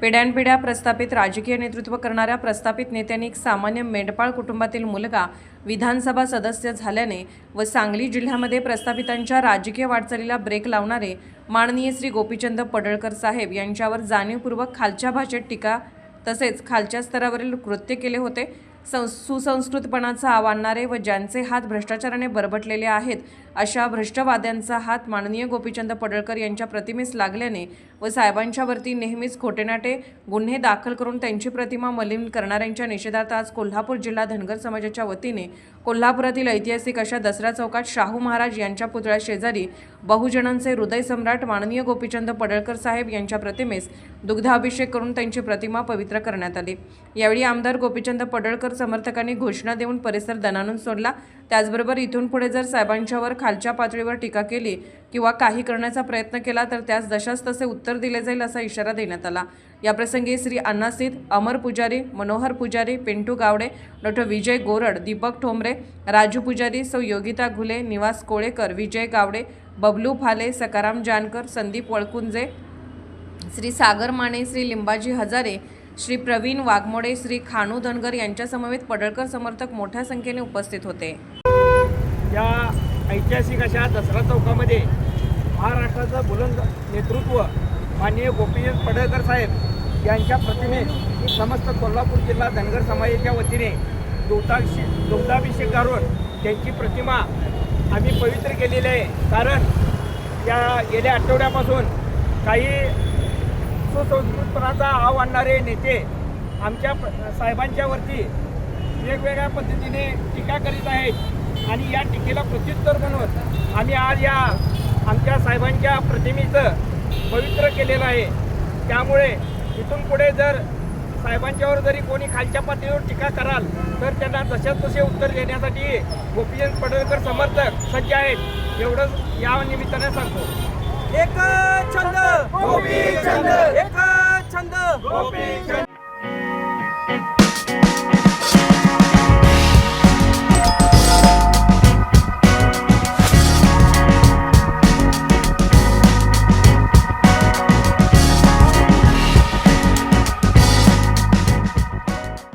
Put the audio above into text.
पिढ्यानपिढ्या प्रस्थापित राजकीय नेतृत्व करणाऱ्या प्रस्थापित नेत्यांनी एक सामान्य मेंढपाळ कुटुंबातील मुलगा विधानसभा सदस्य झाल्याने व सांगली जिल्ह्यामध्ये प्रस्थापितांच्या राजकीय वाटचालीला ब्रेक लावणारे माननीय श्री गोपीचंद पडळकर साहेब यांच्यावर जाणीवपूर्वक खालच्या भाषेत टीका तसेच खालच्या स्तरावरील कृत्य केले होते. सं सुसंस्कृतपणाचा आव व ज्यांचे हात भ्रष्टाचाराने बरबटलेले आहेत अशा भ्रष्टवाद्यांचा हात माननीय गोपीचंद पडळकर यांच्या प्रतिमेस लागल्याने व साहेबांच्यावरती नेहमीच खोटेनाटे गुन्हे दाखल करून त्यांची प्रतिमा मलिन करणाऱ्यांच्या निषेधार्थ आज कोल्हापूर जिल्हा धनगर समाजाच्या वतीने कोल्हापुरातील ऐतिहासिक अशा दसरा चौकात शाहू महाराज यांच्या पुतळ्या शेजारी बहुजनांचे हृदय सम्राट माननीय गोपीचंद पडळकर साहेब यांच्या प्रतिमेस दुग्धाभिषेक करून त्यांची प्रतिमा पवित्र करण्यात आली. यावेळी आमदार गोपीचंद पडळकर समर्थकांनी घोषणा देऊन परिसर दणानून सोडला. त्याचबरोबर इथून पुढे जर साहेबांच्यावर खालच्या पातळीवर टीका केली किंवा काही करण्याचा प्रयत्न केला तर त्यास जशास तसे उत्तर दिले जाईल असा इशारा देण्यात आला. याप्रसंगी श्री अण्णासिद अमर पुजारी मनोहर पुजारी पिंटू गावडे डॉक्टर विजय गोरड दीपक ठोंबरे राजू पुजारी सौ योगिता घुले निवास कोळेकर विजय गावडे बबलू फाले सकाराम जानकर संदीप वळकुंजे श्री सागर माने श्री लिंबाजी हजारे श्री प्रवीण वाघमोडे श्री खानू धनगर यांच्यासमवेत पडळकर समर्थक मोठ्या संख्येने उपस्थित होते. या ऐतिहासिक अशा दसरा चौकामध्ये महाराष्ट्राचं बुलंद नेतृत्व माननीय गोपीचंद पडळकर साहेब यांच्या प्रतिमे समस्त कोल्हापूर जिल्हा धनगर समाजाच्या वतीने दुग्धाभिषेक दुग्धाभिषेक करून त्यांची प्रतिमा आम्ही पवित्र केलेली आहे. कारण या गेल्या आठवड्यापासून काही सुसंस्कृतपणाचा आव आणणारे नेते आमच्या साहेबांच्यावरती वेगवेगळ्या पद्धतीने टीका करीत आहेत. आणि या टीकेला प्रत्युत्तर म्हणून आम्ही आज या आमच्या साहेबांच्या प्रतिमेचं पवित्र केलेलं आहे. त्यामुळे इथून पुढे जर साहेबांच्यावर जरी कोणी खालच्या पातळीवर टीका कराल तर त्यांना तशाच तसे उत्तर देण्यासाठी गोपीचंद पडळकर समर्थक सज्ज आहेत. एवढंच या निमित्ताने सांगतो. एक छंद